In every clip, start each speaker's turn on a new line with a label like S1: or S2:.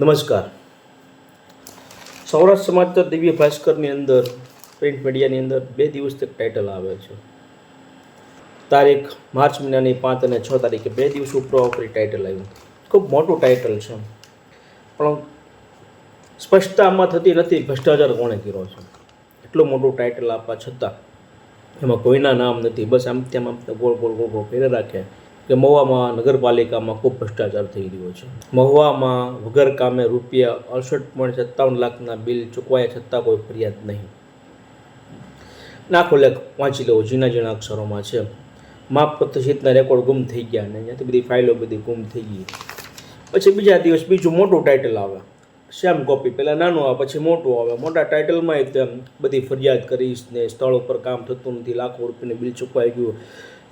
S1: નમસ્કાર. સૌરાષ્ટ્ર સમાચાર દિવ્ય ભાસ્કરની અંદર પ્રિન્ટ મીડિયાની અંદર બે દિવસ તક ટાઇટલ આવે છે. તારીખ માર્ચ મહિનાની પાંચ અને છ તારીખે બે દિવસ ઉપરોપરી ટાઇટલ આવ્યું. ખૂબ મોટું ટાઇટલ છે. પણ સ્પષ્ટતા આમાં થતી નથી, ભ્રષ્ટાચાર કોણે કર્યો છે? એટલું મોટું ટાઇટલ આપવા છતાં એમાં કોઈના નામ નથી. બસ આમ તેમ આમ ગોળ ગોળ ગોળ ગોળ ફેરે રાખે. કે મહુવામાં નગરપાલિકામાં ખૂબ ભ્રષ્ટાચાર થઈ રહ્યો છે. મહુવામાં વગર કામે રૂપિયા અડસઠ પોઈન્ટ સત્તાવન લાખના બિલ ચૂકવાયા છતાં કોઈ ફરિયાદ નહીં. નાખો લેખ, વાંચી લેવો ઝીણા ઝીણા અક્ષરોમાં છે. માપ પત્રશીતના રેકોર્ડ ગુમ થઈ ગયા ને ત્યાંથી બધી ફાઇલો બધી ગુમ થઈ ગઈ. પછી બીજા દિવસ બીજું મોટું ટાઇટલ આવે. શ્યામ કોપી, પહેલાં નાનું આવે, પછી મોટું આવે. મોટા ટાઇટલમાં તેમ બધી ફરિયાદ કરીશ ને સ્થળ ઉપર કામ થતું નથી, લાખો રૂપિયાનું બિલ ચૂકવાઈ ગયું.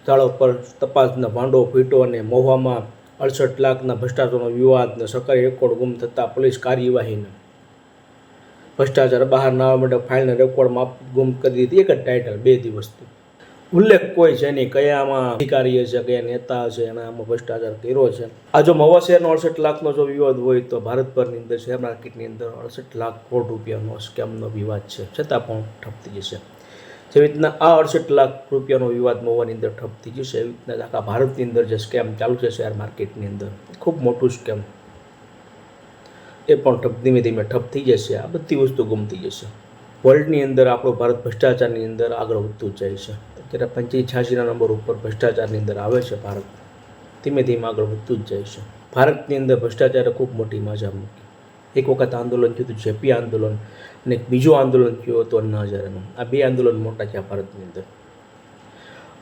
S1: સ્થળ પર તપાસના ભાંડો ફીટો અને મહુવામાં અડસઠ લાખના ભ્રષ્ટાચારનો વિવાદ ને સરકારી રેકોર્ડ ગુમ થતાં પોલીસ કાર્યવાહીને ભ્રષ્ટાચાર બહાર ના આવવા માટે ફાઇલના રેકોર્ડમાં ગુમ કરી દીધી. એક જ ટાઇટલ, બે દિવસથી. ઉલ્લેખ કોઈ છે નહીં, કયામાં અધિકારી છે, કયા નેતા છે, એના આમાં ભ્રષ્ટાચાર કર્યો છે. આ જો મવા શહેરનો અડસઠ લાખનો જો વિવાદ હોય તો ભારતભરની અંદર, શેર માર્કેટની અંદર અડસઠ લાખ કરોડ રૂપિયાનો સ્કેમનો વિવાદ છે. છતાં પણ ઠપ થઈ જશે. જેવી રીતના આ અડસઠ લાખ રૂપિયાનો વિવાદ મોવાની અંદર ઠપ થઈ જશે એવી રીતના આખા ભારતની અંદર જે સ્કેમ ચાલુ છે શેર માર્કેટની અંદર. ખૂબ મોટું સ્કેમ એ પણ ઠપ, ધીમે ધીમે ઠપ થઈ જશે. આ બધી વસ્તુ ગુમ થઈ જશે. વર્લ્ડની અંદર આપણો ભારત ભ્રષ્ટાચારની અંદર આગળ વધતું જાય છે. અત્યારે પંચી છ્યાસીના નંબર ઉપર ભ્રષ્ટાચારની અંદર આવે છે ભારત. ધીમે ધીમે આગળ વધતું જ જાય છે. ભારતની અંદર ભ્રષ્ટાચારે ખૂબ મોટી મજા મૂકી એક વખત આંદોલન થયું હતું, જેપી આંદોલન અને એક બીજું આંદોલન થયું હતું અન્ના હજારેનું આ બે આંદોલન મોટા છે ભારતની અંદર.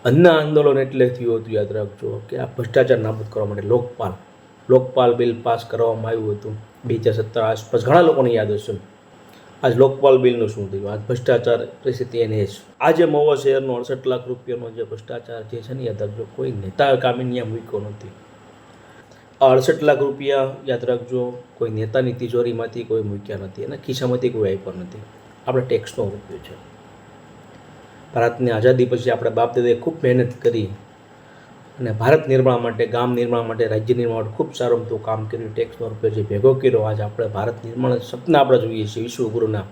S1: અન્ના આંદોલન એટલે થયું હતું, યાદ રાખજો, કે આ ભ્રષ્ટાચાર નાબૂદ કરવા માટે લોકપાલ. લોકપાલ બિલ પાસ કરવામાં આવ્યું હતું. બે હજાર સત્તર આસપાસ ઘણા લોકોને યાદ હશે. આજ લોકપાલ બિલનું શું થયું? આજ ભ્રષ્ટાચાર પરિસ્થિતિ એને જ આજે મહુવા શહેરનો અડસઠ લાખ રૂપિયાનો જે ભ્રષ્ટાચાર જે છે ને, યાદ રાખજો, કોઈ નેતા કામીનિયા મૂક્યો નથી. અડસઠ લાખ રૂપિયા યાદ રાખજો, કોઈ નેતાની તિજોરીમાંથી કોઈ મૂક્યા નથી અને ખિસ્સામાંથી કોઈ આપ્યા નથી. આપણે ટેક્સનો રૂપિયો છે. ભારતની આઝાદી પછી આપણે બાપ દાદાએ ખૂબ મહેનત કરી અને ભારત નિર્માણ માટે, ગામ નિર્માણ માટે, રાજ્ય નિર્માણ માટે ખૂબ સારું મોટું કામ કર્યું, ટેક્સનો રૂપિયો જે ભેગો કર્યો, આજે આપણે ભારત નિર્માણ સપના આપણે જોઈએ છીએ, વિશ્વગુરુના.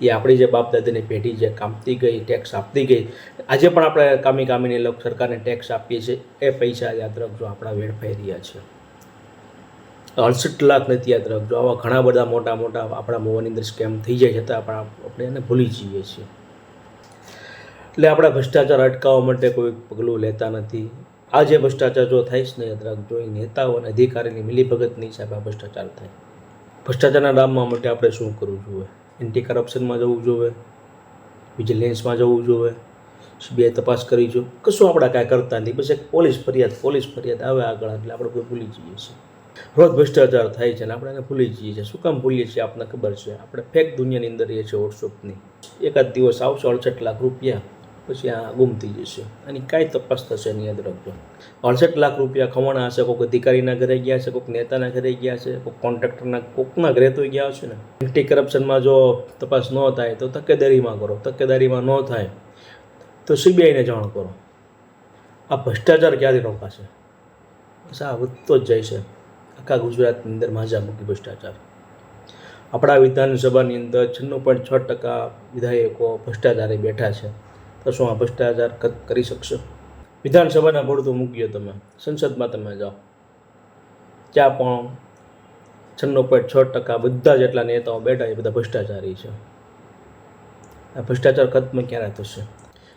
S1: એ આપણી જે બાપ દાદાની પેઢી જે કામતી ગઈ, ટેક્સ આપતી ગઈ, આજે પણ આપણે કામી કામીને સરકારને ટેક્સ આપીએ છીએ. એ પૈસા યાદ રાખજો, આપણા વેડફાઈ રહ્યા છે. અડસઠ લાખ નથી યાદ રાખજો આવા ઘણા બધા મોટા મોટા આપણા મોવાની અંદર સ્કેમ થઈ જાય છતાં પણ આપણે એને ભૂલી જઈએ છીએ. એટલે આપણા ભ્રષ્ટાચાર અટકાવવા માટે કોઈ પગલું લેતા નથી. આ જે ભ્રષ્ટાચાર જો થાય છે ને, યાદ રાખજો, એ નેતાઓ અને અધિકારીની મિલીભગતની હિસાબે આ ભ્રષ્ટાચાર થાય. ભ્રષ્ટાચારના નામમાં માટે આપણે શું કરવું જોઈએ? એન્ટી કરપ્શનમાં જવું જોઈએ? વિજિલન્સમાં જવું જોઈએ? સીબીઆઈ તપાસ કરી જો કશું આપણે કાંઈ કરતા નથી બસ એક પોલીસ ફરિયાદ પોલીસ ફરિયાદ આવે આગળ, એટલે આપણે કોઈ ભૂલી જઈએ છીએ. રોજ ભ્રષ્ટાચાર થાય છે ને આપણે એને ભૂલી જઈએ છીએ. શું કામ ભૂલીએ છીએ આપણને ખબર છે? આપણે ફેક દુનિયાની અંદર રહીએ છીએ વોટ્સઅપની એકાદ દિવસ આવશે અડસઠ લાખ રૂપિયા, પછી આ ગુમ થઈ જશે. આની કાંઈ તપાસ થશે નહીં યાદ રાખજો. અડસઠ લાખ રૂપિયા ખવાણા હશે, કોઈક અધિકારીના ઘરે ગયા છે કોઈક નેતાના ઘરે ગયા છે કોઈક કોન્ટ્રાક્ટરના કોકના ઘરે તો ગયા હશે ને? એન્ટી કરપ્શનમાં જો તપાસ ન થાય તો તકેદારીમાં કરો. તકેદારીમાં ન થાય તો સીબીઆઈને જાણ કરો. આ ભ્રષ્ટાચાર ક્યાંથી રોકાશે? બસ આ વધતો જ જાય છે. આખા ગુજરાતની અંદર માજા મૂકી ભ્રષ્ટાચાર. આપણા વિધાનસભાની અંદર છન્નું પોઈન્ટ છ ટકા વિધાયકો ભ્રષ્ટાચારે બેઠા છે. તો શું આ ભ્રષ્ટાચાર કરી શકશો? વિધાનસભાના પડતું મૂકીએ તમે. સંસદમાં તમે જાઓ. ત્યાં પણ છન્નું પોઈન્ટ છ ટકા બધા જેટલા નેતાઓ બેઠા એ બધા ભ્રષ્ટાચારી છે. આ ભ્રષ્ટાચાર ખત્મ ક્યારે થશે?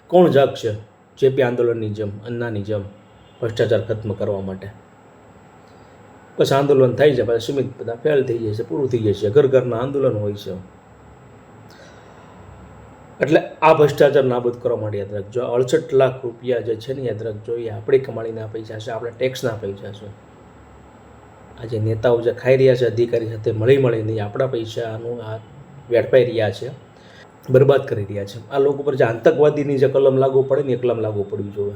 S1: કોણ જાગશે? જેપી આંદોલનની જેમ, અન્નાની જેમ ભ્રષ્ટાચાર ખત્મ કરવા માટે. બસ આંદોલન થાય છે, પછી સીમિત બધા ફેલ થઈ જાય છે, પૂરું થઈ જાય છે, ઘર ઘરના આંદોલન હોય છે. એટલે આ ભ્રષ્ટાચાર નાબૂદ કરવા માટે યાદ રાખજો. અડસઠ લાખ રૂપિયા જે છે ને યાદ રાખજો, એ આપણી કમાણીના પૈસા છે આપણા ટેક્સના પૈસા છે આજે નેતાઓ જે ખાઈ રહ્યા છે, અધિકારી સાથે મળી મળીને આપણા પૈસાનું આ વેડપાઈ રહ્યા છે, બરબાદ કરી રહ્યા છે. આ લોકો પર જે આતંકવાદીની જે કલમ લાગુ પડે ને એ કલમ લાગુ પડવી જોઈએ.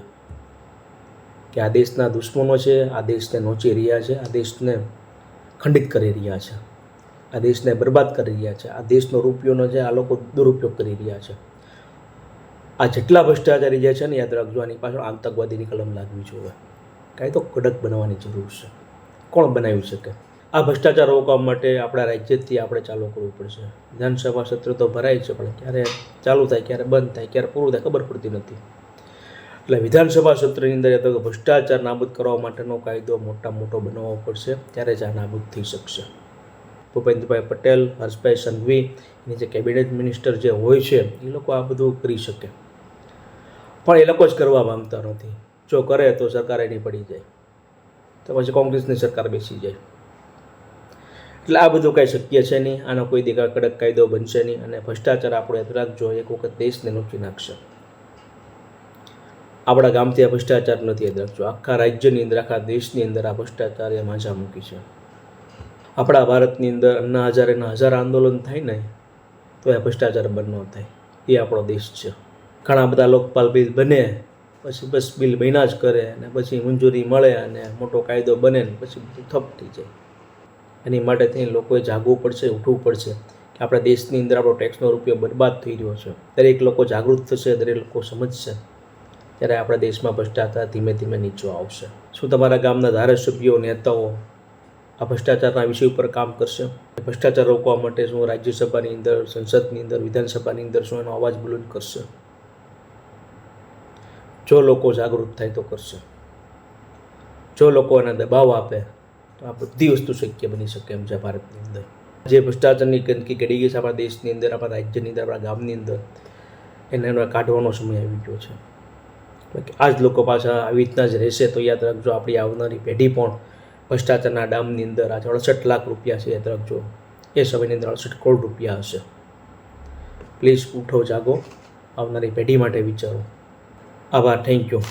S1: કે આ દેશના દુશ્મનો છે, આ દેશને નોચી રહ્યા છે, આ દેશને ખંડિત કરી રહ્યા છે, આ દેશને બરબાદ કરી રહ્યા છે, આ દેશનો રૂપિયોનો જે આ લોકો દુરુપયોગ કરી રહ્યા છે. આ જેટલા ભ્રષ્ટાચારી જે છે ને, યાદ રાખજો, આની પાછળ આતંકવાદીની કલમ લાગવી જોઈએ. કાંઈ તો કડક બનાવવાની જરૂર છે. કોણ બનાવી શકે? આ ભ્રષ્ટાચાર રોકવા માટે આપણા રાજ્યથી આપણે ચાલુ કરવું પડશે. વિધાનસભા સત્ર તો ભરાય છે, પણ ક્યારે ચાલુ થાય, ક્યારે બંધ થાય, ક્યારે પૂરું થાય, ખબર પડતી નથી. એટલે વિધાનસભા સત્રની અંદર એ તો ભ્રષ્ટાચાર નાબૂદ કરવા માટેનો કાયદો મોટા મોટો બનાવવો પડશે, ત્યારે જ આ નાબૂદ થઈ શકશે. ભૂપેન્દ્રભાઈ પટેલ, હર્ષભાઈ સંઘવી, એની જે કેબિનેટ મિનિસ્ટર જે હોય છે, એ લોકો આ બધું કરી શકે. પણ એ લોકો જ કરવા માંગતા નથી. જો કરે તો સરકાર એની પડી જાય. તો પછી કોંગ્રેસની સરકાર બેસી જાય. એટલે આ બધું કાંઈ શક્ય છે નહીં. આનો કોઈ દીકા કડક કાયદો બનશે નહીં અને ભ્રષ્ટાચાર આપણે યાદ રાખજો એક વખત દેશને નોચી નાખશે. આપણા ગામથી આ ભ્રષ્ટાચાર નથી યાદ રાખજો. આખા રાજ્યની અંદર, આખા દેશની અંદર આ ભ્રષ્ટાચારે માજા મૂકી છે. આપણા ભારતની અંદર અન્ના હજારેના હજાર આંદોલન થાય ને, તો એ ભ્રષ્ટાચાર બંધ ન થાય. એ આપણો દેશ છે. ઘણા બધા લોકપાલ બિલ બને, પછી બસ બિલ બન્યા જ કરે અને પછી મંજૂરી મળે અને મોટો કાયદો બને ને, પછી બધું થપ થઈ જાય. એની માટે થઈને લોકોએ જાગવું પડશે, ઉઠવું પડશે કે આપણા દેશની અંદર આપણો ટેક્સનો રૂપિયો બરબાદ થઈ રહ્યો છે. દરેક લોકો જાગૃત થશે, દરેક લોકો સમજશે. ત્યારે આપણા દેશમાં ભ્રષ્ટાચાર ધીમે ધીમે નીચો આવશે. શું તમારા ગામના ધારાસભ્યો, નેતાઓ આ ભ્રષ્ટાચારના વિષય ઉપર કામ કરશે? ભ્રષ્ટાચાર રોકવા માટે શું રાજ્યસભાની અંદર, સંસદની અંદર, વિધાનસભાની અંદર શું એનો અવાજ બુલંદ કરશે? જો લોકો જાગૃત થાય તો કરશે. જો લોકો એને દબાવ આપે, તો આ બધી વસ્તુ શક્ય બની શકે એમ છે ભારતની અંદર. જે ભ્રષ્ટાચારની ગંદકી ઘડી ગઈ છે આપણા દેશની અંદર, આપણા રાજ્યની અંદર, આપણા ગામની અંદર, એને કાઢવાનો સમય આવી ગયો છે. આ જ લોકો પાછા આવી રીતના જ રહેશે તો યાદ રાખજો, આપણી આવનારી પેઢી પણ ભ્રષ્ટાચારના ડામની અંદર આજે અડસઠ લાખ રૂપિયા છે, યાદ રાખજો. એ સમયની અંદર અડસઠ કરોડ રૂપિયા હશે. પ્લીઝ ઉઠો, જાગો. આવનારી પેઢી માટે વિચારો. આભાર થેન્ક યુ